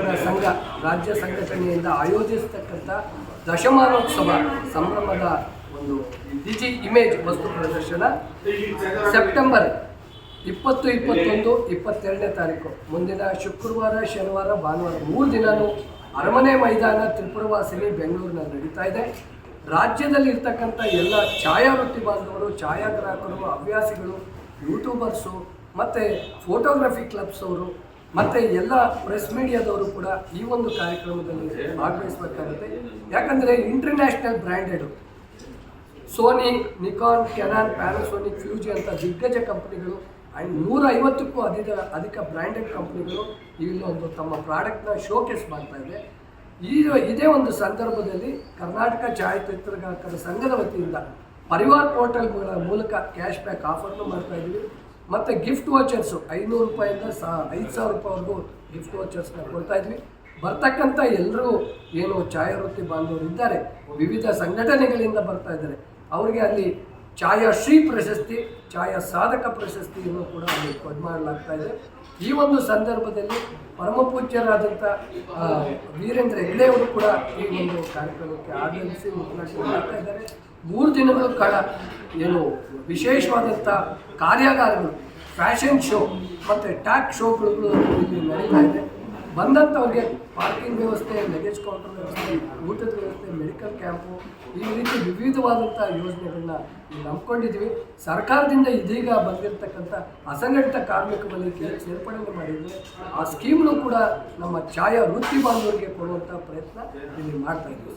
ಛಾಯಾಗ್ರಾಹಕರ ಸಂಘ, ರಾಜ್ಯ ಸಂಘಟನೆಯಿಂದ ಆಯೋಜಿಸತಕ್ಕಂಥ ದಶಮಾನೋತ್ಸವ ಸಂಭ್ರಮದ ಒಂದು ಡಿಜಿ ಇಮೇಜ್ ವಸ್ತು ಪ್ರದರ್ಶನ ಸೆಪ್ಟೆಂಬರ್ ಇಪ್ಪತ್ತು, ಇಪ್ಪತ್ತೊಂದು, ಇಪ್ಪತ್ತೆರಡನೇ ತಾರೀಕು. ಮುಂದಿನ ಶುಕ್ರವಾರ, ಶನಿವಾರ, ಭಾನುವಾರ ಮೂರು ದಿನವೂ ಅರಮನೆ ಮೈದಾನ ತ್ರಿಪುರವಾಸಿನಿ ಬೆಂಗಳೂರಿನಲ್ಲಿ ನಡೀತಾ ಇದೆ. ರಾಜ್ಯದಲ್ಲಿ ಇರ್ತಕ್ಕಂಥ ಎಲ್ಲ ಛಾಯಾವೃತ್ತಿ ಬಾಂಧವರು, ಛಾಯಾಗ್ರಾಹಕರು, ಹವ್ಯಾಸಿಗಳು, ಯೂಟ್ಯೂಬರ್ಸು ಮತ್ತು ಫೋಟೋಗ್ರಫಿ ಕ್ಲಬ್ಸ್ ಅವರು ಮತ್ತು ಎಲ್ಲ ಪ್ರೆಸ್ ಮೀಡಿಯಾದವರು ಕೂಡ ಈ ಒಂದು ಕಾರ್ಯಕ್ರಮದಲ್ಲಿ ಭಾಗವಹಿಸಬೇಕಾಗುತ್ತೆ. ಯಾಕಂದರೆ international branded Sony Nikon Canon Panasonic Fuji ಅಂತ ದಿಗ್ಗಜ ಕಂಪನಿಗಳು ಆ್ಯಂಡ್ ನೂರ ಐವತ್ತಕ್ಕೂ ಅಧಿಕ ಅಧಿಕ ಬ್ರ್ಯಾಂಡೆಡ್ ಕಂಪನಿಗಳು ಒಂದು ತಮ್ಮ ಪ್ರಾಡಕ್ಟ್ನ ಶೋಕೇಸ್ ಮಾಡ್ತಾ ಇದೆ. ಈ ಇದೇ ಒಂದು ಸಂದರ್ಭದಲ್ಲಿ ಕರ್ನಾಟಕ ಛಾಯಾಚಿತ್ರಗಾರರ ಸಂಘದ ವತಿಯಿಂದ ಪರಿವಾರ್ ಪೋರ್ಟಲ್ಗಳ ಮೂಲಕ ಕ್ಯಾಶ್ ಬ್ಯಾಕ್ ಆಫರ್ನು ಮಾಡ್ತಾ ಇದ್ದೀವಿ. ಮತ್ತು ಗಿಫ್ಟ್ ವಾಚರ್ಸು ಐನೂರು ರೂಪಾಯಿಂದ ಸಾ, ಐದು ಸಾವಿರ ರೂಪಾಯಿವರೆಗೂ ಗಿಫ್ಟ್ ವಾಚರ್ಸ್ನ ಕೊಡ್ತಾ ಇದ್ವಿ. ಬರ್ತಕ್ಕಂಥ ಎಲ್ಲರೂ ಏನು ಛಾಯಾವೃತ್ತಿ ಬಾಂಧವರು ಇದ್ದಾರೆ. ವಿವಿಧ ಸಂಘಟನೆಗಳಿಂದ ಬರ್ತಾ ಇದ್ದಾರೆ. ಅವರಿಗೆ ಅಲ್ಲಿ ಛಾಯಾ ಶ್ರೀ ಪ್ರಶಸ್ತಿ, ಛಾಯಾ ಸಾಧಕ ಪ್ರಶಸ್ತಿಯನ್ನು ಕೂಡ ಅಲ್ಲಿ ಕೊಡ್ ಮಾಡಲಾಗ್ತಾ ಇದೆ. ಈ ಒಂದು ಸಂದರ್ಭದಲ್ಲಿ ಪರಮಪೂಜ್ಯರಾದಂಥ ವೀರೇಂದ್ರ ಹೆಗ್ಡೆಯವರು ಕೂಡ ಈ ಒಂದು ಕಾರ್ಯಕ್ರಮಕ್ಕೆ ಆಗಮಿಸಿ ಉದ್ಘಾಟನೆ ಮಾಡ್ತಾ ಇದ್ದಾರೆ. ಮೂರು ದಿನಗಳ ಕಾಲ ಏನು ವಿಶೇಷವಾದಂಥ ಕಾರ್ಯಾಗಾರಗಳು, ಫ್ಯಾಷನ್ ಶೋ ಮತ್ತು ಟ್ಯಾಕ್ ಶೋಗಳು ಇಲ್ಲಿ ನಡೀತಾ ಇದೆ. ಬಂದಂಥವ್ರಿಗೆ ಪಾರ್ಕಿಂಗ್ ವ್ಯವಸ್ಥೆ ಲಗೇಜ್ ಕೌಂಟರ್ ವ್ಯವಸ್ಥೆ, ಊಟದ ವ್ಯವಸ್ಥೆ ಮೆಡಿಕಲ್ ಕ್ಯಾಂಪು ಈ ರೀತಿ ವಿವಿಧವಾದಂಥ ಯೋಜನೆಗಳನ್ನ ನಂಬ್ಕೊಂಡಿದ್ವಿ ಸರ್ಕಾರದಿಂದ ಇದೀಗ ಬಂದಿರತಕ್ಕಂಥ ಅಸಂಘಟಿತ ಕಾರ್ಮಿಕ ವಲಯಕ್ಕೆ ಸೇರ್ಪಡೆ ಮಾಡಿದ್ವಿ. ಆ ಸ್ಕೀಮ್ನು ಕೂಡ ನಮ್ಮ ಛಾಯಾ ವೃತ್ತಿ ಬಾಂಧವರಿಗೆ ಕೊಡುವಂಥ ಪ್ರಯತ್ನ ಇಲ್ಲಿ ಮಾಡ್ತಾ ಇದ್ದೀವಿ.